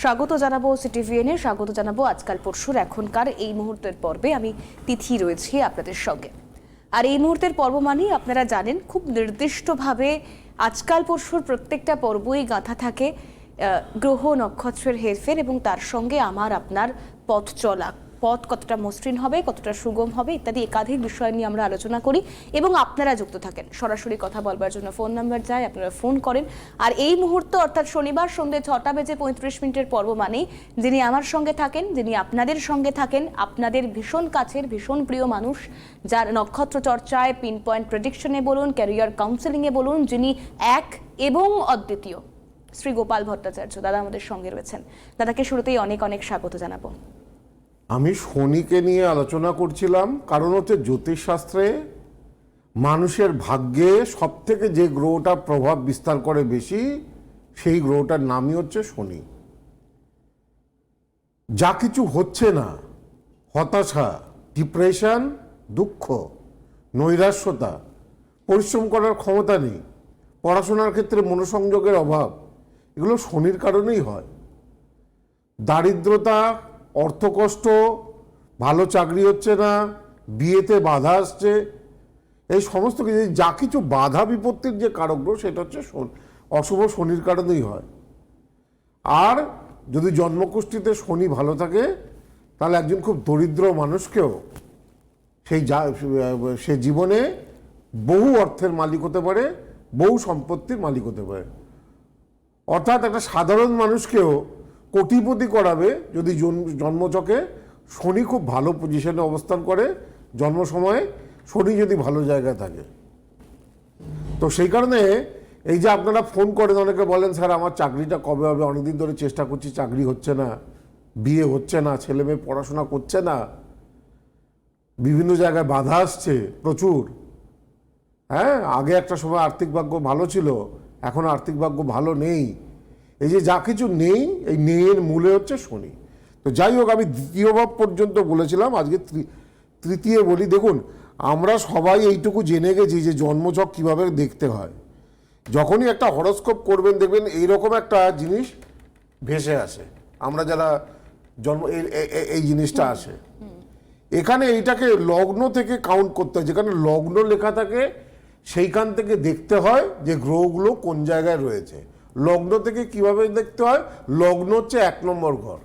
স্বাগত জানাব সিটিভিএনে, স্বাগত জানাব আজকাল পরশুর এখনকার এই মুহূর্তের পর্বে। আমি তিথি রয়েছি আপনাদের সঙ্গে। আর এই মুহূর্তের পর্ব মানেই আপনারা জানেন, খুব নির্দিষ্টভাবে আজকাল পরশুর প্রত্যেকটা পর্বই গাঁথা থাকে গ্রহ নক্ষত্রের হেরফের এবং তার সঙ্গে আমার আপনার পথ চলা। পথ কতটা মসৃণ হবে, কতটা সুগম হবে ইত্যাদি একাধিক বিষয় নিয়ে আমরা আলোচনা করি এবং আপনারা যুক্ত থাকেন। সরাসরি কথা বলবার জন্য ফোন নাম্বার যায়, আপনারা ফোন করেন। আর এই মুহূর্তে, অর্থাৎ শনিবার সন্ধ্যে ছটা বেজে পঁয়ত্রিশ মিনিটের পর্ব মানেই যিনি আমার সঙ্গে থাকেন, যিনি আপনাদের সঙ্গে থাকেন, আপনাদের ভীষণ কাছের, ভীষণ প্রিয় মানুষ, যার নক্ষত্র চর্চায় পিন পয়েন্ট প্রেডিকশনে বলুন ক্যারিয়ার কাউন্সেলিংয়ে বলুন, যিনি এক এবং অদ্বিতীয়, শ্রী গোপাল ভট্টাচার্য, দাদা আমাদের সঙ্গে রয়েছেন। দাদাকে শুরুতেই অনেক অনেক স্বাগত জানাব। আমি শনিকে নিয়ে আলোচনা করছিলাম, কারণ হচ্ছে জ্যোতিষশাস্ত্রে মানুষের ভাগ্যে সব থেকে যে গ্রহটা প্রভাব বিস্তার করে বেশি, সেই গ্রহটার নামই হচ্ছে শনি। যা কিছু হচ্ছে না, হতাশা, ডিপ্রেশন, দুঃখ নৈরাস্যতা পরিশ্রম করার ক্ষমতা নেই, পড়াশোনার ক্ষেত্রে মনোসংযোগের অভাব, এগুলো শনির কারণেই হয়। দারিদ্রতা অর্থকষ্ট, ভালো চাকরি হচ্ছে না, বিয়েতে বাধা আসছে, এই সমস্ত কিছু যা কিছু বাধা বিপত্তির যে কারক গ্রহ সেটা হচ্ছে অশুভ শনির কারণেই হয়। আর যদি জন্মকুষ্ঠিতে শনি ভালো থাকে, তাহলে একজন খুব দরিদ্র মানুষকেও সেই যা, সে জীবনে বহু অর্থের মালিক হতে পারে, বহু সম্পত্তির মালিক হতে পারে। অর্থাৎ একটা সাধারণ মানুষকেও কোটিপতি করাবে যদি জন- জন্মচকে শনি খুব ভালো পজিশনে অবস্থান করে, জন্ম সময়ে শনি যদি ভালো জায়গায় থাকে। তো সেই কারণে এই যে আপনারা ফোন করেন, অনেকে বলেন, স্যার, আমার চাকরিটা কবে হবে? অনেকদিন ধরে চেষ্টা করছি, চাকরি হচ্ছে না, বিয়ে হচ্ছে না, ছেলে মেয়ে পড়াশোনা করছে না। বিভিন্ন জায়গায় বাধা আসছে, প্রচুর। হ্যাঁ আগে একটা সময় আর্থিক ভাগ্য ভালো ছিল, এখন আর্থিক ভাগ্য ভালো নেই। এই যে যা কিছু নেই এই নেইয়ের মূলে হচ্ছে শনি। তো যাই হোক আমি দ্বিতীয় ভাব পর্যন্ত বলেছিলাম আজকে তৃতীয় বলি দেখুন আমরা সবাই এইটুকু জেনে গেছি যে জন্মছক কীভাবে দেখতে হয়। যখনই একটা হরস্কোপ করবেন দেখবেন এইরকম একটা জিনিস ভেসে আসে। আমরা যারা জন্ম এই জিনিসটা আসে। এখানে এইটাকে লগ্ন থেকে কাউন্ট করতে হয়। যেখানে লগ্ন লেখা থাকে সেইখান থেকে দেখতে হয় যে গ্রহগুলো কোন জায়গায় রয়েছে। লগ্ন থেকে কীভাবে দেখতে হয়? লগ্ন হচ্ছে এক নম্বর ঘর।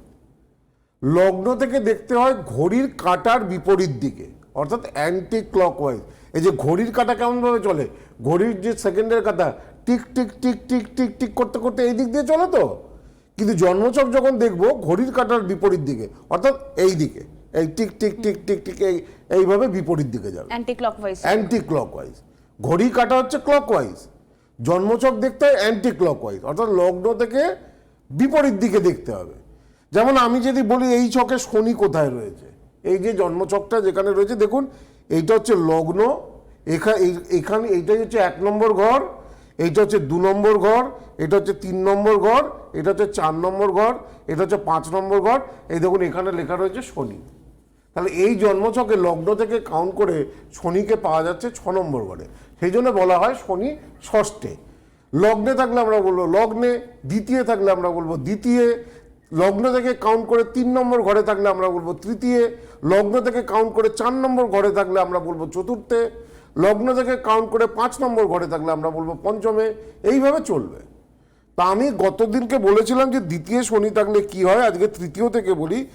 লগ্ন থেকে দেখতে হয় ঘড়ির কাঁটার বিপরীত দিকে অর্থাৎ অ্যান্টি ক্লকওয়াইজ এই যে ঘড়ির কাঁটা কেমনভাবে চলে? ঘড়ির যে সেকেন্ডের কাঁটা tick tick tick tick tick tick করতে করতে এই দিক দিয়ে চলে তো? কিন্তু জন্মচক যখন দেখব ঘড়ির কাঁটার বিপরীত দিকে অর্থাৎ এই দিকে। এই tick tick tick tick tick এই এইভাবে বিপরীত দিকে যাবে। অ্যান্টি ক্লকওয়াইজ অ্যান্টি ক্লকওয়াইজ ঘড়ি কাটা হচ্ছে ক্লকওয়াইজ জন্মচক দেখতে হয় অ্যান্টি ক্লকওয়াইজ অর্থাৎ লগ্ন থেকে বিপরীত দিকে দেখতে হবে। যেমন আমি যদি বলি এই ছকে শনি কোথায় রয়েছে, এই যে জন্মচকটা যেখানে রয়েছে, দেখুন, এইটা হচ্ছে লগ্ন এখানে এখানে এইটাই হচ্ছে এক নম্বর ঘর, এইটা হচ্ছে দু নম্বর ঘর, এটা হচ্ছে তিন নম্বর ঘর, এটা হচ্ছে চার নম্বর ঘর, এটা হচ্ছে পাঁচ নম্বর ঘর, এই দেখুন এখানে লেখা রয়েছে শনি। তাহলে এই জন্মছকে লগ্ন থেকে কাউন্ট করে শনিকে পাওয়া যাচ্ছে ছ নম্বর ঘরে। সেই জন্য বলা হয় শনি ষষ্ঠে। লগ্নে থাকলে আমরা বলব লগ্নে, দ্বিতীয় থাকলে আমরা বলব দ্বিতীয়। লগ্ন থেকে কাউন্ট করে তিন নম্বর ঘরে থাকলে আমরা বলব তৃতীয়। লগ্ন থেকে কাউন্ট করে চার নম্বর ঘরে থাকলে আমরা বলব চতুর্থে। লগ্ন থেকে কাউন্ট করে পাঁচ নম্বর ঘরে থাকলে আমরা বলব পঞ্চমে। এইভাবে চলবে। তা আমি গতদিনকে বলেছিলাম যে দ্বিতীয় শনি থাকলে কি হয়? আজকে তৃতীয় থেকে বলি।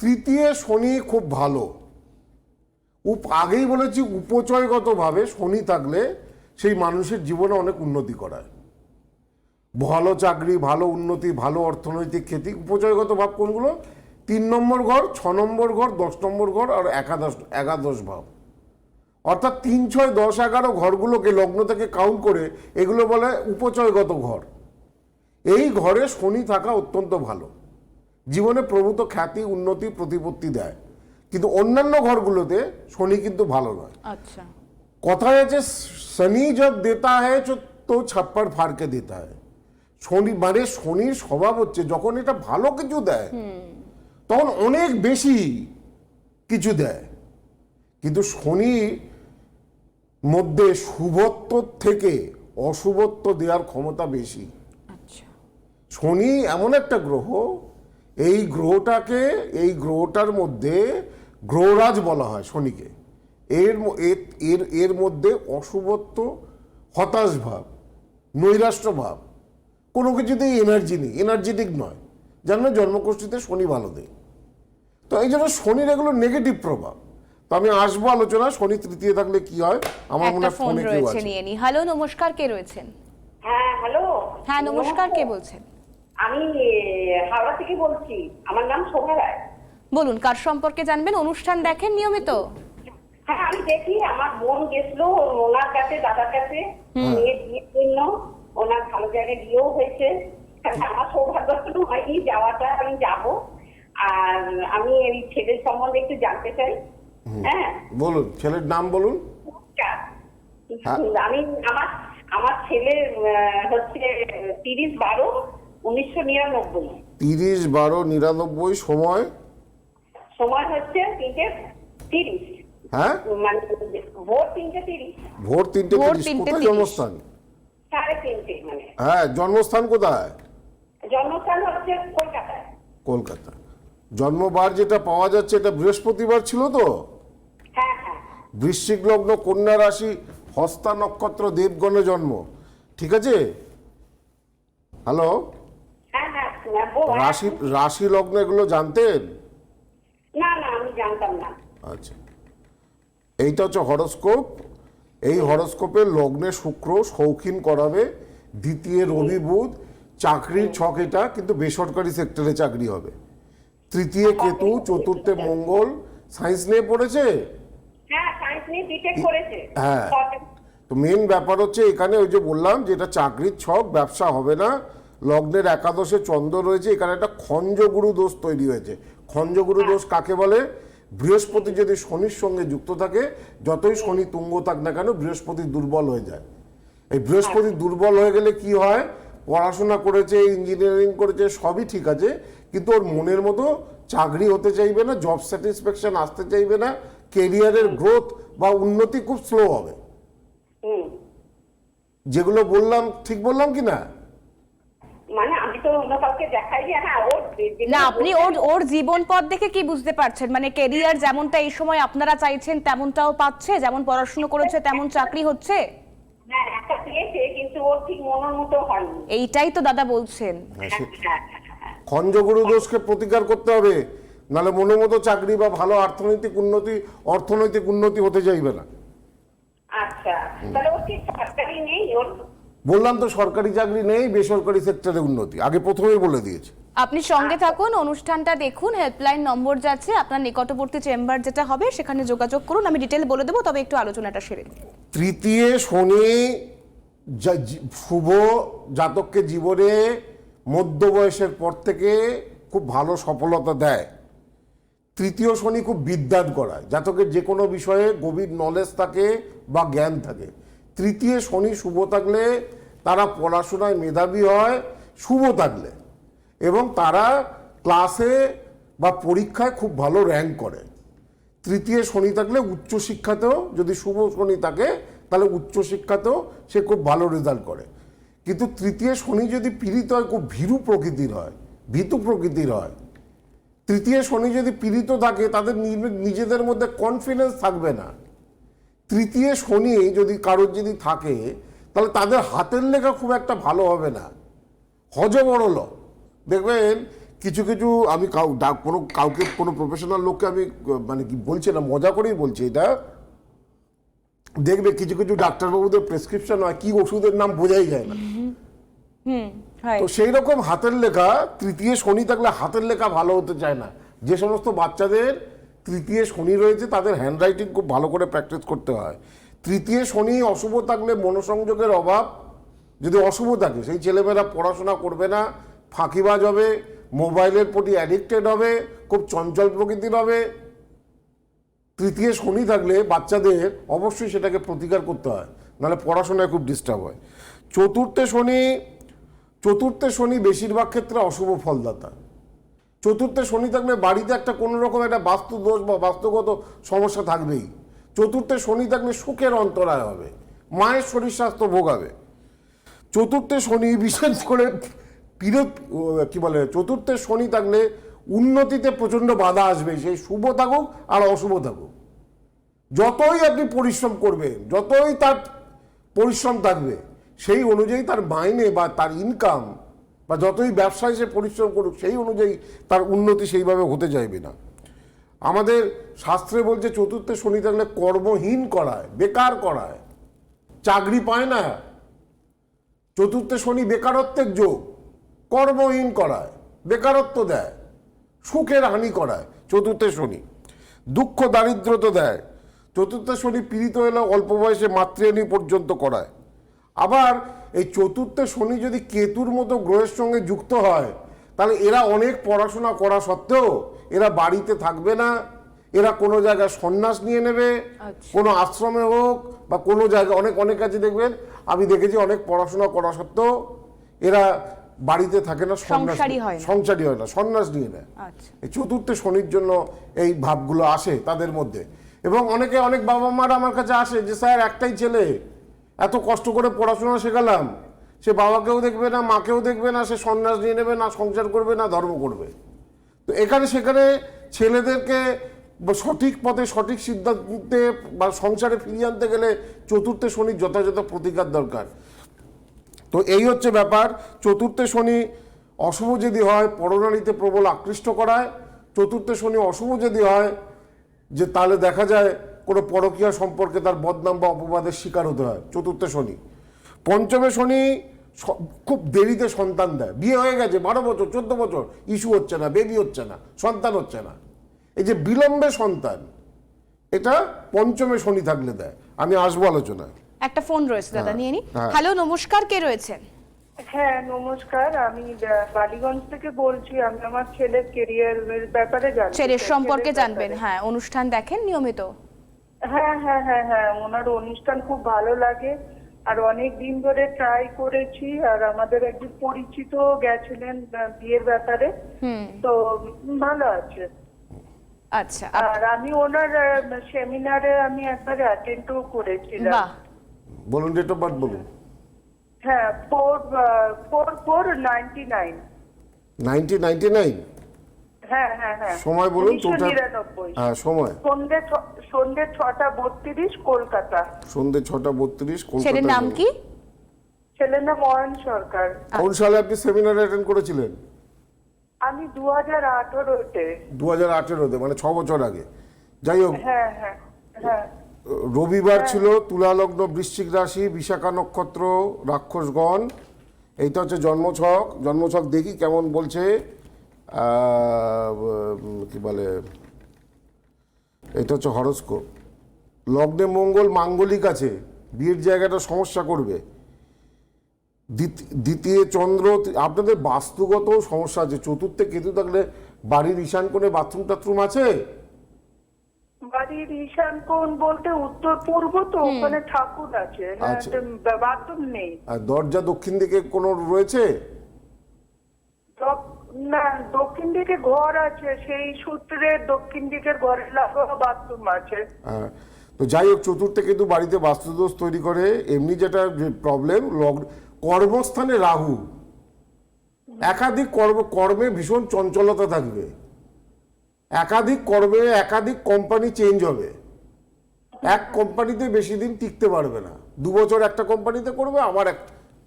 তৃতীয় শনি খুব ভালো। উপ, আগেই বলেছি উপচয়গতভাবে শনি থাকলে সেই মানুষের জীবনে অনেক উন্নতি করায়। ভালো চাকরি, ভালো উন্নতি, ভালো অর্থনৈতিক খ্যাতি উপচয়গত ভাব কোনগুলো? তিন নম্বর ঘর, ছ নম্বর ঘর, দশ নম্বর ঘর আর একাদশ একাদশ ভাব। অর্থাৎ তিন, ছয়, দশ, এগারো ঘরগুলোকে লগ্ন থেকে কাউন্ট করে এগুলো বলে উপচয়গত ঘর। এই ঘরে শনি থাকা অত্যন্ত ভালো। জীবনে প্রভূত খ্যাতি, উন্নতি, প্রতিপত্তি দেয়। কিন্তু অন্যান্য ঘরগুলোতে শনি কিন্তু ভালো নয়। আচ্ছা। কথায় আছে শনি জব দেতা হয় তো ছাপ্পার ফাড়কে দিতা হয় শনি মানে শনির স্বভাব হচ্ছে যখন এটা ভালো কিছু দেয় তখন অনেক বেশি কিছু দেয়। কিন্তু শনি মধ্যে শুভত্ব থেকে অশুভত্ব দেওয়ার ক্ষমতা বেশি। আচ্ছা। শনি এমন একটা গ্রহ এই গ্রহটাকে এই গ্রহটার মধ্যে গ্রহরাজ বলা হয় শনিকে। এর এর- এর মধ্যে অশুভত্ব হতাশ ভাব নৈরাষ্ট্র ভাব কোনো কিছুতেই এনার্জি নেই এনার্জেটিক নয়। জানো জন্মকোষ্ঠীতে শনি ভালো দেয়। তো এই জন্য শনির এগুলো নেগেটিভ প্রভাব। তো আমি আসব আলোচনা শনি তৃতীয় থাকলে কি হয়? আমার মনে হয় ফোন কেউ রয়েছে আছে। নিয়ে নি। হ্যালো নমস্কার কে রয়েছেন? হ্যাঁ হ্যালো হ্যাঁ নমস্কার কে বলছেন? আমি হাওড়া থেকে বলছি। আমার নাম শোভা রায়। বলুন কার সম্পর্কে জানবেন? অনুষ্ঠান দেখেন নিয়মিত। হ্যাঁ আমি দেখি আমার বোন গেছিল ওনার কাছে দাদার কাছে। বিয়ের জন্য ওনার ভালো জায়গায় বিয়েও হয়েছে। হ্যাঁ, আমার সৌভাগ্য শুধু হয়নি যাওয়াটা আমি যাব। আর আমি এই ছেলের সম্বন্ধে একটু জানতে চাই। হ্যাঁ। বলুন ছেলের নাম বলুন। হ্যাঁ। আমি আমার আমার ছেলে আহ, হচ্ছে তিরিশ বারো উনিশশো নিরানব্বই। তিরিশ বারো নিরানব্বই সময় সময় হচ্ছে তিনটে তিরিশ হ্যাঁ মানে ভোর তিনটে তিরিশ ভোর তিনটে তিরিশ কোথায় জন্মস্থান সাড়ে তিনটে মানে। হ্যাঁ জন্মস্থান কোথায়? জন্মস্থান হচ্ছে কলকাতায়। কলকাতা। জন্মবার যেটা পাওয়া যাচ্ছে এটা বৃহস্পতিবার ছিল তো? হ্যাঁ হ্যাঁ। বৃশ্চিক লগ্ন কন্যা রাশি হস্তা নক্ষত্র দেবগণে জন্ম। ঠিক আছে? হ্যালো? হ্যাঁ। রাশি রাশি লগ্ন এগুলো জানতেন না না আমি জানতাম না আচ্ছা। এইটা হচ্ছে হরস্কোপ। এই হরস্কোপে লগ্নে শুক্র শৌখিন করাবে। দ্বিতীয় রবি বুধ চাকরির ছক এটা কিন্তু বেসরকারি সেক্টরে চাকরি হবে। তৃতীয় কেতু চতুর্থে মঙ্গল। সায়েন্স নিয়ে পড়েছে? হ্যাঁ হ্যাঁ। তো মেন ব্যাপার হচ্ছে এখানে ওই যে বললাম যে এটা চাকরির ছক ব্যবসা হবে না। লগ্নের একাদশে চন্দ্র রয়েছে। এখানে একটা খঞ্জগুরু দোষ তৈরি হয়েছে। খঞ্জগুরু দোষ কাকে বলে? বৃহস্পতি যদি শনির সঙ্গে যুক্ত থাকে যতই শনি তুঙ্গ থাক না কেন বৃহস্পতি দুর্বল হয়ে যায়। এই বৃহস্পতি দুর্বল হয়ে গেলে কি হয়? পড়াশোনা করেছে ইঞ্জিনিয়ারিং করেছে সবই ঠিক আছে কিন্তু ওর মনের মতো চাকরি হতে চাইবে না জব স্যাটিসফ্যাকশন আসতে চাইবে না কেরিয়ারের গ্রোথ বা উন্নতি খুব স্লো হবে। যেগুলো বললাম ঠিক বললাম কি না? মানে আমি তো অন্য কাউকে দেখাই যে হ্যাঁ যেগুলো না আপনি ওর ওর জীবন পথ দেখে কি বুঝতে পারছেন? মানে কেরিয়ার যেমনটা এই সময় আপনারা চাইছেন তেমনটাও পাচ্ছে? যেমন পড়াশোনা করেছে তেমন চাকরি হচ্ছে? এইটাই তো দাদা বলছেন। হ্যাঁ, হ্যাঁ হ্যাঁ। খঞ্জগুরু দোষকে প্রতিকার করতে হবে। নাহলে মনের মতো চাকরি বা ভালো অর্থনৈতিক উন্নতি অর্থনৈতিক উন্নতি হতে চাইবে না। আচ্ছা তাহলে ওর কি সরকারি নেই? ওর বললাম তো সরকারি চাকরি নেই বেসরকারি সেক্টরে উন্নতি। আগে প্রথমেই বলে দিয়েছে। আপনি সঙ্গে থাকুন অনুষ্ঠানটা দেখুন হেল্পলাইন নম্বর যাচ্ছে আপনার নিকটবর্তী চেম্বার যেটা হবে সেখানে যোগাযোগ করুন আমি ডিটেল বলে দেবো তবে একটু আলোচনাটা সেরে। তৃতীয় শনি যা- শুভ জাতককে জীবনে মধ্য বয়সের পর থেকে খুব ভালো সফলতা দেয়। তৃতীয় শনি খুব বিদ্যান করায় জাতকের যে কোনো বিষয়ে গভীর নলেজ থাকে বা জ্ঞান থাকে। তৃতীয় শনি শুভ থাকলে তারা পড়াশোনায় মেধাবী হয় শুভ থাকলে। এবং তারা ক্লাসে বা পরীক্ষায় খুব ভালো র্যাঙ্ক করে। তৃতীয় শনি থাকলে উচ্চশিক্ষাতেও যদি শুভ শনি থাকে, তাহলে উচ্চশিক্ষাতেও সে খুব ভালো রেজাল্ট করে। কিন্তু তৃতীয় শনি যদি পীড়িত হয়, খুব ভীরু প্রকৃতির হয়, ভীতু প্রকৃতির হয়, তৃতীয় শনি যদি পীড়িত থাকে, তাদের নিজেদের মধ্যে কনফিডেন্স থাকবে না। তৃতীয় শনি যদি কারোর যদি থাকে, তাহলে তাদের হাতের লেখা খুব একটা ভালো হবে না। হজবরল দেখবেন কিছু কিছু আমি কাউ কোনো কাউকে কোনো প্রফেশনাল লোককে আমি মানে কি বলছি না মজা করেই বলছি এটা। দেখবে কিছু কিছু ডাক্তারবাবুদের প্রেসক্রিপশন হয় কি ওষুধের নাম বোঝাই যায় না। তো সেই রকম হাতের লেখা তৃতীয় শনি থাকলে হাতের লেখা ভালো হতে চায় না। যে সমস্ত বাচ্চাদের তৃতীয় শনি রয়েছে তাদের হ্যান্ডরাইটিং খুব ভালো করে প্র্যাকটিস করতে হয়। তৃতীয় শনি অশুভ থাকলে মনোসংযোগের অভাব যদি অশুভ থাকে সেই ছেলেমেয়েরা পড়াশোনা করবে না ফাঁকিবাজ হবে, মোবাইলের প্রতি অ্যাডিক্টেড হবে, খুব চঞ্চল প্রকৃতির হবে। তৃতীয় শনি থাকলে বাচ্চাদের অবশ্যই সেটাকে প্রতিকার করতে হয়, নাহলে পড়াশোনায় খুব ডিস্টার্ব হয়। চতুর্থে শনি চতুর্থে শনি বেশিরভাগ ক্ষেত্রে অশুভ ফলদাতা। চতুর্থে শনি থাকলে বাড়িতে একটা কোনো রকম একটা বাস্তু দোষ বা বাস্তুগত সমস্যা থাকবেই। চতুর্থে শনি থাকলে সুখের অন্তরায় হবে, মায়ের শরীর স্বাস্থ্য ভোগাবে। চতুর্থে শনি বিশেষ করে বিরোধ কি বলে, চতুর্থে শনি থাকলে উন্নতিতে প্রচণ্ড বাধা আসবে, সেই শুভ থাকুক আর অশুভ থাকুক। যতই আপনি পরিশ্রম করবেন, যতই তার পরিশ্রম থাকবে, সেই অনুযায়ী তার মাইনে বা তার ইনকাম বা যতই ব্যবসায় সে পরিশ্রম করুক, সেই অনুযায়ী তার উন্নতি সেইভাবে হতে চাইবে না। আমাদের শাস্ত্রে বলছে, চতুর্থে শনি থাকলে কর্মহীন করায়, বেকার করায়, চাকরি পায় না। চতুর্থে শনি বেকারত্বের যোগ। কর্মহীন করায় বেকারত্ব দেয় সুখের হানি করায় চতুর্থে শনি। দুঃখ দারিদ্রতা দেয় চতুর্থ শনি পীড়িত হলে অল্প বয়সে মাতৃহানি পর্যন্ত করায়। আবার এই চতুর্থ শনি যদি কেতুর মতো গ্রহের সঙ্গে যুক্ত হয় তাহলে এরা অনেক পড়াশোনা করা সত্ত্বেও এরা বাড়িতে থাকবে না। এরা কোনো জায়গায় সন্ন্যাস নিয়ে নেবে আচ্ছা। কোনো আশ্রমে হোক বা কোনো জায়গায় অনেক অনেক কাছে দেখবেন আমি দেখেছি অনেক পড়াশোনা করা সত্ত্বেও এরা বাড়িতে থাকে না সন্ন্যাস সংসারী হয় না। সংসারী হয় না সন্ন্যাস নিয়ে নেয়। আচ্ছা। এই চতুর্থ শনির জন্য এই ভাবগুলো আসে তাদের মধ্যে। এবং অনেকে অনেক বাবা মারা আমার কাছে আসে যে স্যার একটাই ছেলে এত কষ্ট করে পড়াশোনা শেখালাম। সে বাবাকেও দেখবে না মাকেও দেখবে না সে সন্ন্যাস নিয়ে নেবে না সংসার করবে না ধর্ম করবে। তো এখানে সেখানে ছেলেদেরকে সঠিক পথে সঠিক সিদ্ধান্তে বা সংসারে ফিরিয়ে আনতে গেলে চতুর্থ শনির যথাযথ প্রতিকার দরকার। তো এই হচ্ছে ব্যাপার। চতুর্থে শনি অশুভ যদি হয়, পরনারীতে প্রবল আকৃষ্ট করায়। চতুর্থে শনি অশুভ যদি হয়, যে তাহলে দেখা যায় কোনো পরকীয়া সম্পর্কে তার বদনাম বা অপবাদের শিকার হতে হয়, চতুর্থে শনি। পঞ্চমে শনি খুব দেরিতে সন্তান দেয়। বিয়ে হয়ে গেছে, বারো বছর, চোদ্দ বছর, ইস্যু হচ্ছে না, বেবি হচ্ছে না, সন্তান হচ্ছে না। এই যে বিলম্বে সন্তান, এটা পঞ্চমে শনি থাকলে দেয়। আমি আসব আলোচনায়। একটা ফোন রয়েছে দাদা হ্যাঁ, নিয়ে নি। হ্যাঁ। হ্যালো নমস্কার কে রয়েছেন হ্যাঁ নমস্কার আমি বালিগঞ্জ থেকে বলছি আমি আমার ছেলের কেরিয়ার ব্যাপারে জানতে ছেলের সম্পর্কে জানবেন হ্যাঁ অনুষ্ঠান দেখেন নিয়মিত। হ্যাঁ হ্যাঁ হ্যাঁ হ্যাঁ ওনার অনুষ্ঠান খুব ভালো লাগে আর অনেক দিন ধরে ট্রাই করেছি আর আমাদের একজন পরিচিত গেছিলেন বিয়ের ব্যাপারে। হুম। তো ভালো আছে। আচ্ছা আর আমি ওনার সেমিনারে আমি একবার অ্যাটেন্ডও করেছিলাম। বলুন ডেট অফ বার্থ বলুন। হ্যাঁ four four four ninety nine nineteen ninety nine হ্যাঁ হ্যাঁ হ্যাঁ। সময় বলুন হ্যাঁ সময়। সন্ধ্যে ছ- সন্ধ্যে ছটা বত্রিশ কলকাতা। সন্ধ্যে ছটা বত্রিশ ছেলের নাম কি? ছেলের নাম অয়ন সরকার। কোন সালে আপনি সেমিনার অ্যাটেন্ড করেছিলেন? আমি দু হাজার আঠারোতে। দু হাজার আঠেরোতে মানে ছ বছর আগে। যাই হোক। হ্যাঁ হ্যাঁ হ্যাঁ। রবিবার ছিল তুলালগ্ন বৃশ্চিক রাশি বিশাখা নক্ষত্র রাক্ষসগণ। এইটা হচ্ছে জন্মছক। জন্মছক দেখি কেমন বলছে। কি বলে? এটা হচ্ছে হরস্কোপ। লগ্নে মঙ্গল মাঙ্গলিক আছে। বিয়ের জায়গাটা সমস্যা করবে। দ্বিত- দ্বিতীয় চন্দ্র আপনাদের বাস্তুগত সমস্যা আছে। চতুর্থে কেতু থাকলে বাড়ির ঈশান কোণে বাথরুম টাথরুম আছে? বাড়ির ঈশান কোণ বলতে উত্তর পূর্ব তো ওখানে ঠাকুর আছে। হ্যাঁ আচ্ছা। বাথরুম নেই। আর দরজা দক্ষিণ দিকে কোনো রয়েছে? দক- না দক্ষিণ দিকে ঘর আছে সেই সূত্রে দক্ষিণ দিকের ঘরের লাগোয়া বাথরুম আছে। হ্যাঁ তো যাই হোক চতুর্থে কিন্তু বাড়িতে বাস্তুদোষ তৈরি করে। এমনি যেটা প্রবলেম কর্মস্থানে রাহু। একাধিক কর্ম কর্মে ভীষণ চঞ্চলতা থাকবে। একাধিক কর্মে একাধিক কোম্পানি চেঞ্জ হবে। এক কোম্পানিতে বেশি দিন টিকতে পারবে না। দু বছর একটা কোম্পানিতে করবে, আবার এক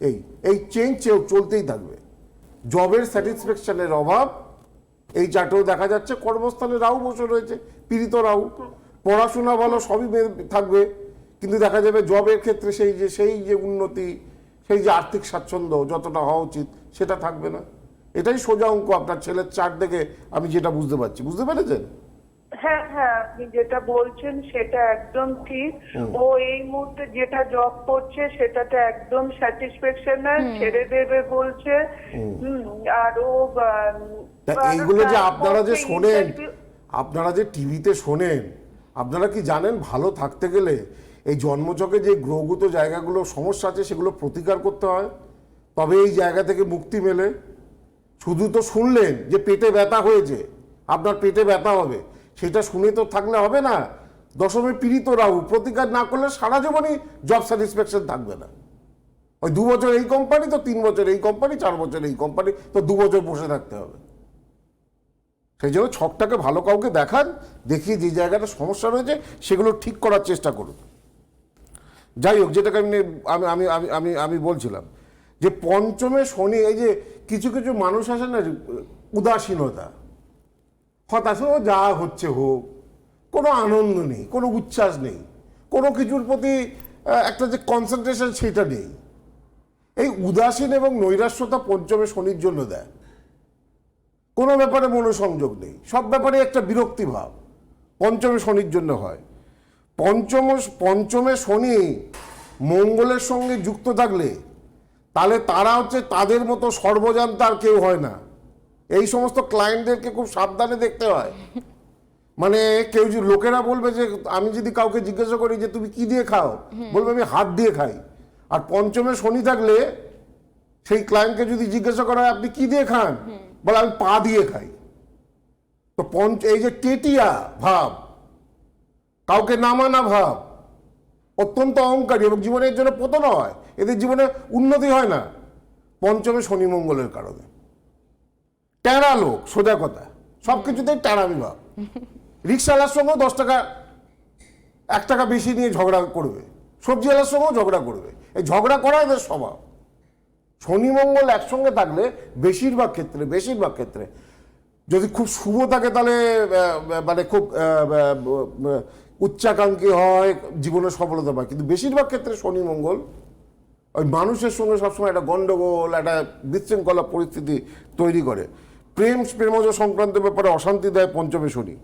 এই এই চেঞ্জ চলতেই থাকবে। জবের স্যাটিসফ্যাকশনের অভাব। এই চার্টেও দেখা যাচ্ছে, কর্মস্থানে রাহু বসে রয়েছে, পীড়িত রাহু পড়াশোনা ভালো, সবই থাকবে। কিন্তু দেখা যাবে জবের ক্ষেত্রে সেই যে সেই যে উন্নতি, সেই যে আর্থিক স্বাচ্ছন্দ্য যতটা হওয়া উচিত, সেটা থাকবে না। এটাই সোজা অঙ্ক আপনার ছেলের চার্ট দেখে আমি যেটা বুঝতে পারছি। বুঝতে পেরেছেন? হ্যাঁ হ্যাঁ আপনি যেটা বলছেন সেটা একদম ঠিক। ও এই মুহূর্তে যেটা জব করছে সেটাতে একদম স্যাটিসফ্যাকশন ছেড়ে দেবে বলছে। আর ও এইগুলো যে আপনারা যে শোনেন আপনারা যে টিভিতে শোনেন আপনারা কি জানেন ভালো থাকতে গেলে এই জন্মচকে যে গ্রহগত জায়গাগুলো সমস্যা আছে সেগুলো প্রতিকার করতে হয়? তবে এই জায়গা থেকে মুক্তি মেলে। শুধু তো শুনলেন যে পেটে ব্যথা হয়েছে, আপনার পেটে ব্যথা হবে। সেটা শুনে তো থাকলে হবে না। দশমে পীড়িত রাহু, প্রতিকার না করলে সারা জীবনই জব স্যাটিসফ্যাকশন থাকবে না। ওই দু বছর এই কোম্পানি তো তিন বছর এই কোম্পানি চার বছর এই কোম্পানি তো দু বছর বসে থাকতে হবে। সেই জন্য ছকটাকে ভালো কাউকে দেখান, দেখিয়ে যে জায়গাটা সমস্যা রয়েছে, সেগুলো ঠিক করার চেষ্টা করুন। যাই হোক, যেটাকে আমি আমি আমি আমি আমি বলছিলাম যে পঞ্চমে শনি, এই যে কিছু কিছু মানুষ আসে না উদাসীনতা। হতাশ, ও যা হচ্ছে হোক, কোনো আনন্দ নেই, কোনো উচ্ছ্বাস নেই, কোনো কিছুর প্রতি একটা যে কনসেন্ট্রেশন সেটা নেই। এই উদাসীন এবং নৈরাশ্যতা পঞ্চমে শনির জন্য দেয়। কোনো ব্যাপারে মনোসংযোগ নেই, সব ব্যাপারে একটা বিরক্তি ভাব, পঞ্চমে শনির জন্য হয়। পঞ্চম পঞ্চমে শনি মঙ্গলের সঙ্গে যুক্ত থাকলে তাহলে তারা হচ্ছে তাদের মতো সর্বজান্তা আর কেউ হয় না। এই সমস্ত ক্লায়েন্টদেরকে খুব সাবধানে দেখতে হয়। মানে কেউ যে লোকেরা বলবে যে আমি যদি কাউকে জিজ্ঞাসা করি যে তুমি কি দিয়ে খাও? বলবে আমি হাত দিয়ে খাই। আর পঞ্চমে শনি থাকলে সেই ক্লায়েন্টকে যদি জিজ্ঞাসা করা হয় আপনি কি দিয়ে খান? বলে আমি পা দিয়ে খাই। তো পঞ্চ এই যে টেটিয়া ভাব কাউকে নামানা ভাব অত্যন্ত অহংকারী এবং জীবনের জন্য পতন হয়। এদের জীবনে উন্নতি হয় না। পঞ্চমে শনি মঙ্গলের কারণে। ট্যাড়া লোক, সোজা কথা। সব কিছুতেই ট্যাড়ামি ভাব রিক্সাওয়ালার সঙ্গেও দশ টাকা, এক টাকা বেশি নিয়ে ঝগড়া করবে। সবজিওয়ালার সঙ্গেও ঝগড়া করবে। এই ঝগড়া করা এদের স্বভাব। শনি মঙ্গল একসঙ্গে থাকলে বেশিরভাগ ক্ষেত্রে বেশিরভাগ ক্ষেত্রে যদি খুব শুভ থাকে তাহলে মানে খুব উচ্চাকাঙ্ক্ষী হয় জীবনে সফলতা পায়। কিন্তু বেশিরভাগ ক্ষেত্রে শনি, মঙ্গল, ওই মানুষের সঙ্গে সবসময় একটা গন্ডগোল, একটা বিশৃঙ্খলা পরিস্থিতি তৈরি করে। প্রেম, প্রেমজ সংক্রান্ত ব্যাপারে অশান্তি দেয় পঞ্চমে শনি।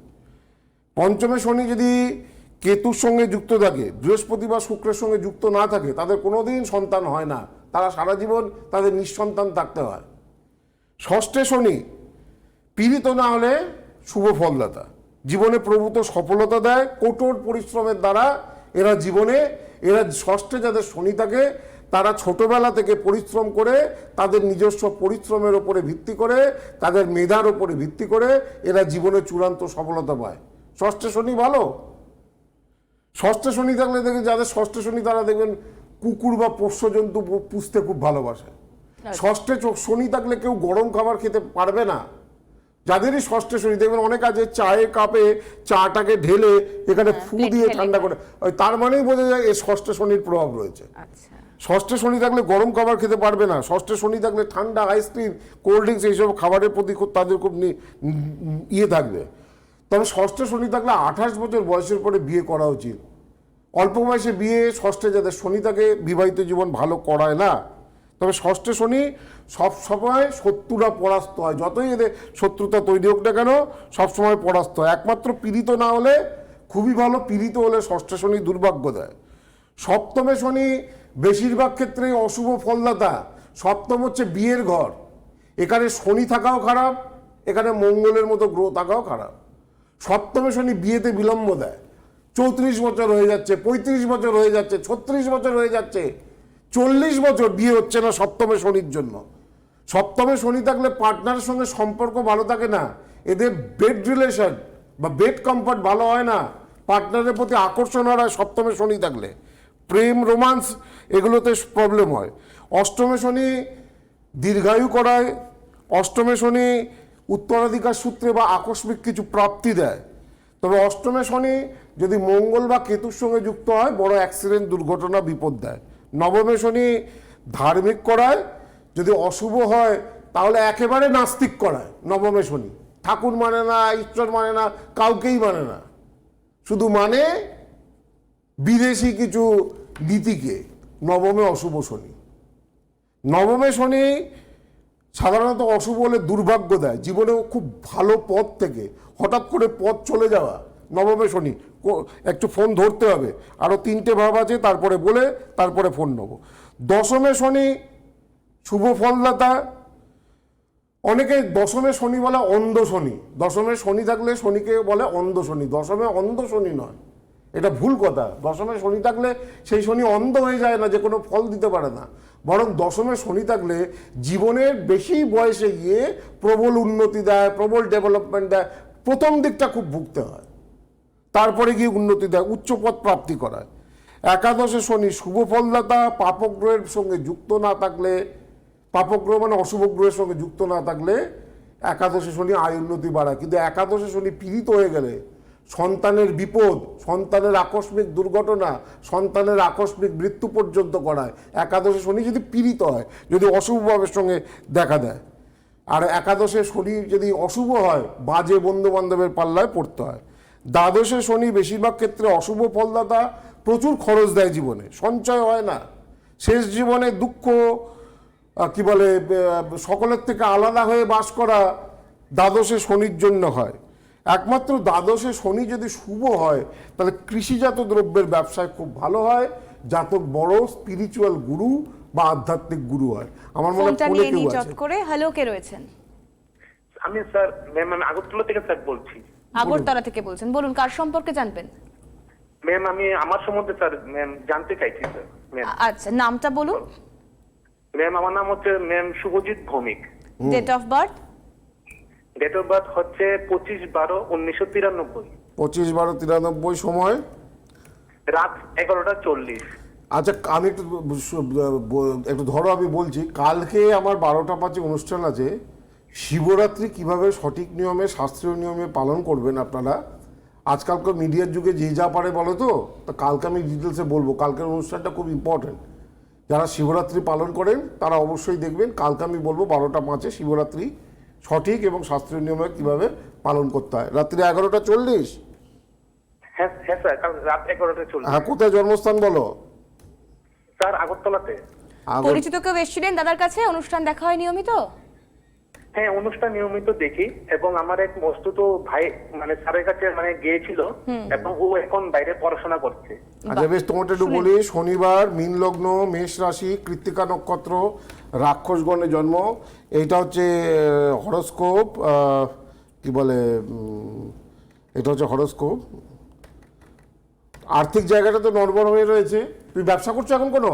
পঞ্চমে শনি যদি কেতুর সঙ্গে যুক্ত থাকে বৃহস্পতি বা শুক্রের সঙ্গে যুক্ত না থাকে, তাদের কোনোদিন সন্তান হয় না। তারা সারা জীবন তাদের নিঃসন্তান থাকতে হয়। ষষ্ঠে শনি, পীড়িত না হলে শুভ ফলদাতা। জীবনে প্রভূত সফলতা দেয় কঠোর পরিশ্রমের দ্বারা এরা জীবনে এরা ষষ্ঠে যাদের শনি থাকে তারা ছোটবেলা থেকে পরিশ্রম করে তাদের নিজস্ব পরিশ্রমের ওপরে ভিত্তি করে তাদের মেধার ওপরে ভিত্তি করে এরা জীবনে চূড়ান্ত সফলতা পায়। ষষ্ঠে শনি ভালো? ষষ্ঠে শনি থাকলে দেখবেন যাদের ষষ্ঠে শনি তারা দেখবেন কুকুর বা পোষ্য জন্তু পুষতে খুব ভালোবাসে। ষষ্ঠে শনি থাকলে কেউ গরম খাবার খেতে পারবে না। যাদেরই ষষ্ঠ শনি দেখবেন অনেক আছে চায়ের কাপে চাটাকে ঢেলে এখানে ফু দিয়ে ঠান্ডা করে তার মানেই বোঝা যায় এই ষষ্ঠ শনির প্রভাব রয়েছে। ষষ্ঠ ষষ্ঠে শনি থাকলে গরম খাবার খেতে পারবে না ষষ্ঠে শনি থাকলে ঠান্ডা আইসক্রিম কোল্ড ড্রিঙ্কস এইসব খাবারের প্রতি খুব তাদের খুব ইয়ে থাকবে। তবে ষষ্ঠ শনি থাকলে আঠাশ বছর বয়সের পরে বিয়ে করা উচিত। অল্প বয়সে বিয়ে ষষ্ঠে যাদের শনি থাকে বিবাহিত জীবন ভালো করায় না তবে ষষ্ঠে শনি সবসময় শত্রুরা পরাস্ত হয়। যতই এদের শত্রুতা তৈরি হোক না কেন সবসময় পরাস্ত হয়। একমাত্র পীড়িত না হলে খুবই ভালো, পীড়িত হলে ষষ্ঠে শনি দুর্ভাগ্য দেয়। সপ্তমে শনি বেশিরভাগ ক্ষেত্রে অশুভ ফলদাতা। সপ্তম হচ্ছে বিয়ের ঘর। এখানে শনি থাকাও খারাপ, এখানে মঙ্গলের মতো গ্রহ থাকাও খারাপ। সপ্তমে শনি বিয়েতে বিলম্ব দেয়। চৌত্রিশ বছর হয়ে যাচ্ছে, পঁয়ত্রিশ বছর হয়ে যাচ্ছে, ছত্রিশ বছর হয়ে যাচ্ছে। চল্লিশ বছর বিয়ে হচ্ছে না সপ্তমে শনির জন্য। সপ্তমে শনি থাকলে পার্টনারের সঙ্গে সম্পর্ক ভালো থাকে না। এদের বেড রিলেশন বা বেড কমফর্ট ভালো হয় না। পার্টনারের প্রতি আকর্ষণ হয় সপ্তমে শনি থাকলে। প্রেম রোমান্স এগুলোতে প্রবলেম হয়। অষ্টমে শনি দীর্ঘায়ু করায়। অষ্টমে শনি উত্তরাধিকার সূত্রে বা আকস্মিক কিছু প্রাপ্তি দেয়। তবে অষ্টমে শনি যদি মঙ্গল বা কেতুর সঙ্গে যুক্ত হয়, বড় অ্যাক্সিডেন্ট দুর্ঘটনা, বিপদ দেয়। নবমে শনি ধার্মিক করায়, যদি অশুভ হয়, তাহলে একেবারে নাস্তিক করায় নবমে শনি। ঠাকুর মানে না, ঈশ্বর মানে না, কাউকেই মানে না। শুধু মানে বিদেশি কিছু নীতিকে, নবমে অশুভ শনি। নবমে শনি সাধারণত অশুভ হলে দুর্ভাগ্য দেয়। জীবনেও খুব ভালো পথ থেকে, হঠাৎ করে পথ চলে যাওয়া নবমে শনি একটু ফোন ধরতে হবে। আরও তিনটে ভাব আছে, তারপরে বলে, তারপরে ফোন নেব। দশমে শনি শুভ ফলদাতা। অনেকে দশমে শনি বলে অন্ধ শনি। দশমে শনি থাকলে শনিকে বলে অন্ধ শনি। দশমে অন্ধ শনি নয়। এটা ভুল কথা। দশমে শনি থাকলে সেই শনি অন্ধ হয়ে যায় না, যে কোনো ফল দিতে পারে না। বরং দশমে শনি থাকলে জীবনের বেশি বয়সে গিয়ে প্রবল উন্নতি দেয়, প্রবল ডেভেলপমেন্ট দেয়। প্রথম দিকটা খুব ভুগতে হয়। তারপরে গিয়ে উন্নতি দেয়, উচ্চ পদ প্রাপ্তি করায়। একাদশে শনি শুভ ফলদাতা, পাপগ্রহের সঙ্গে যুক্ত না থাকলে, পাপগ্রহ মানে অশুভ গ্রহের সঙ্গে যুক্ত না থাকলে একাদশে শনি আয় উন্নতি বাড়ায়। কিন্তু একাদশে শনি পীড়িত হয়ে গেলে সন্তানের বিপদ, সন্তানের আকস্মিক দুর্ঘটনা, সন্তানের আকস্মিক মৃত্যু পর্যন্ত করায়। একাদশে শনি যদি পীড়িত হয়, যদি অশুভভাবের সঙ্গে দেখা দেয়। আর একাদশে শনি যদি অশুভ হয়, বাজে বন্ধু বান্ধবের পাল্লায় পড়তে হয়। দ্বাদশে শনি বেশিরভাগ ক্ষেত্রে অশুভ ফলদাতা প্রচুর খরচ দেয় জীবনে। সঞ্চয় হয় না। শেষ জীবনে দুঃখ কি বলে সকলের থেকে আলাদা হয়ে বাস করা দ্বাদশে শনির জন্য হয়। একমাত্র দ্বাদশে শনি যদি শুভ হয় তাহলে কৃষিজাত দ্রব্যের ব্যবসায় খুব ভালো হয়। জাতক বড় স্পিরিচুয়াল গুরু বা আধ্যাত্মিক গুরু হয়। আমার মনে হয় করে। হ্যালো কে রয়েছেন? আমি স্যার আমি আগরতলা থেকে স্যার বলছি। আগরতলা থেকে বলছেন। বলুন কার সম্পর্কে জানবেন? ম্যাম আমি আমার সম্বন্ধে স্যার ম্যাম জানতে চাইছি স্যার ম্যাম আচ্ছা নামটা বলুন। ম্যাম আমার নাম হচ্ছে ma'am Subhajit Bhowmik. Date of birth date of birth হচ্ছে পঁচিশ বারো উনিশশো তিরানব্বই। পঁচিশ বারো তিরানব্বই সময়? রাত এগারোটা চল্লিশ। আচ্ছা আমি একটু একটু ধরো আমি বলছি কালকে আমার বারোটা পাঁচে অনুষ্ঠান আছে শিবরাত্রি কীভাবে সঠিক নিয়মে শাস্ত্রীয় নিয়মে পালন করবেন আপনারা? আজকালকার মিডিয়ার যুগে যে যা পারে বলো তো তো কালকে আমি ডিটেলসে বলব। কালকের অনুষ্ঠানটা খুব ইম্পর্টেন্ট যারা শিবরাত্রি পালন করেন তারা অবশ্যই দেখবেন কালকে আমি বলব বারোটা পাঁচে শিবরাত্রি সঠিক এবং শাস্ত্রীয় নিয়মে কীভাবে পালন করতে হয়। রাত্রি এগারোটা চল্লিশ? হ্যাঁ হ্যাঁ হ্যাঁ কোথায় জন্মস্থান বলো? স্যার আগরতলাতে। আগর- পরিচিত কেউ এসেছিলেন দাদার কাছে? অনুষ্ঠান দেখা হয় নিয়মিত? হ্যাঁ অনুষ্ঠান নিয়মিত দেখি এবং আমার এক বস্তুত ভাই মানে স্যারের কাছে মানে গিয়েছিল এবং ও এখন বাইরে পড়াশোনা করছে। আচ্ছা বেশ তোমাকে একটু বলি শনিবার মীন লগ্ন মেষ রাশি কৃত্তিকা নক্ষত্র রাক্ষস রাক্ষসগণের জন্ম। এইটা হচ্ছে হরস্কোপ কি বলে এটা হচ্ছে হরস্কোপ। আর্থিক জায়গাটা তো নড়বড় হয়ে রয়েছে। তুই ব্যবসা করছ এখন কোনো?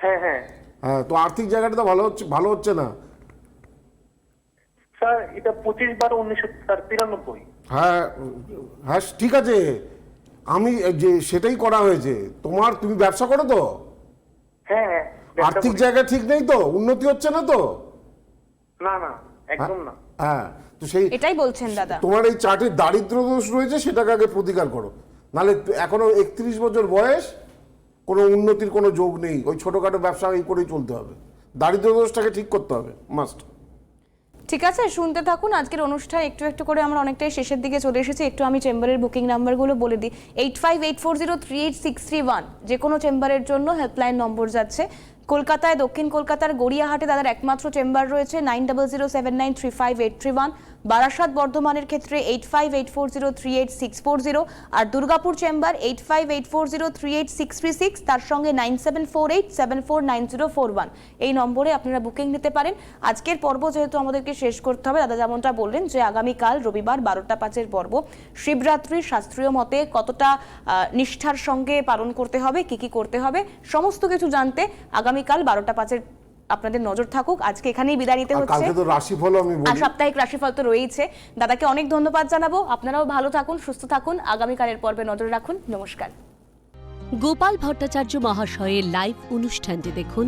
হ্যাঁ হ্যাঁ। হ্যাঁ তো আর্থিক জায়গাটা তো ভালো হচ্ছে ভালো হচ্ছে না। স্যার এটা পঁচিশ বারো উনিশশো স্যার তিরানব্বই। হ্যাঁ হ্যাঁ ঠিক আছে। আমি যে সেটাই করা হয়েছে। তোমার তুমি ব্যবসা করো তো? হ্যাঁ হ্যাঁ আর্থিক জায়গা ঠিক নেই তো? উন্নতি হচ্ছে না তো? না না একদম না। হ্যাঁ তো সেই এটাই বলছেন দাদা। তোমার এই চার্টে দারিদ্র দোষ রয়েছে সেটাকে আগে প্রতিকার করো। নাহলে এখনও একত্রিশ বছর বয়স কোনো উন্নতির কোনো যোগ নেই। ওই ছোটোখাটো ব্যবসা এই করেই চলতে হবে। দারিদ্র দোষটাকে ঠিক করতে হবে মাস্ট ঠিক আছে, শুনতে থাকুন। আজকের অনুষ্ঠান একটু একটু করে আমরা অনেকটাই শেষের দিকে চলে এসেছি। একটু আমি চেম্বারের বুকিং নাম্বারগুলো বলে দিই। Eight five eight four zero three eight six three one যে কোনো চেম্বারের জন্য হেল্পলাইন নম্বর যাচ্ছে। কলকাতায়, দক্ষিণ কলকাতার গড়িয়াহাটে তাদের একমাত্র চেম্বার রয়েছে, nine double zero seven nine three five eight three one. Barasat বর্ধমানের ক্ষেত্রে eight five eight four zero three eight six four zero আর Durgapur chamber eight five eight four zero three eight six three six, তার সঙ্গে nine seven four eight, seven four nine zero four one. এই নম্বরে আপনারা booking নিতে পারেন। আজকের পর্ব যেহেতু আমাদেরকে শেষ করতে হবে, দাদা যেমনটা বললেন যে আগামীকাল রবিবার বারোটা পাঁচের পর্ব। শিবরাত্রি শাস্ত্রীয় মতে কতটা নিষ্ঠার সঙ্গে পালন করতে হবে, কি কি করতে হবে, সমস্ত কিছু জানতে আগামীকাল বারোটা পাঁচের আপনাদের নজর থাকুক। আজকে এখানেই বিদায় নিতে হচ্ছে। কালকে তো রাশিফল আমি বলি। সাপ্তাহিক রাশিফল তো রয়েছে দাদাকে অনেক ধন্যবাদ জানাব। আপনারাও ভালো থাকুন সুস্থ থাকুন। আগামীকালের পর্বে নজর রাখুন। নমস্কার। গোপাল ভট্টাচার্য মহাশয়ের লাইভ অনুষ্ঠানটি দেখুন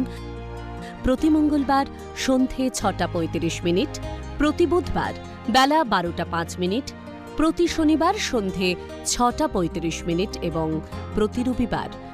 প্রতি মঙ্গলবার সন্ধে ছটা পঁয়ত্রিশ মিনিট প্রতি বুধবার বেলা বারোটা পাঁচ মিনিট প্রতি শনিবার সন্ধে ছটা পঁয়ত্রিশ মিনিট এবং প্রতি রবিবার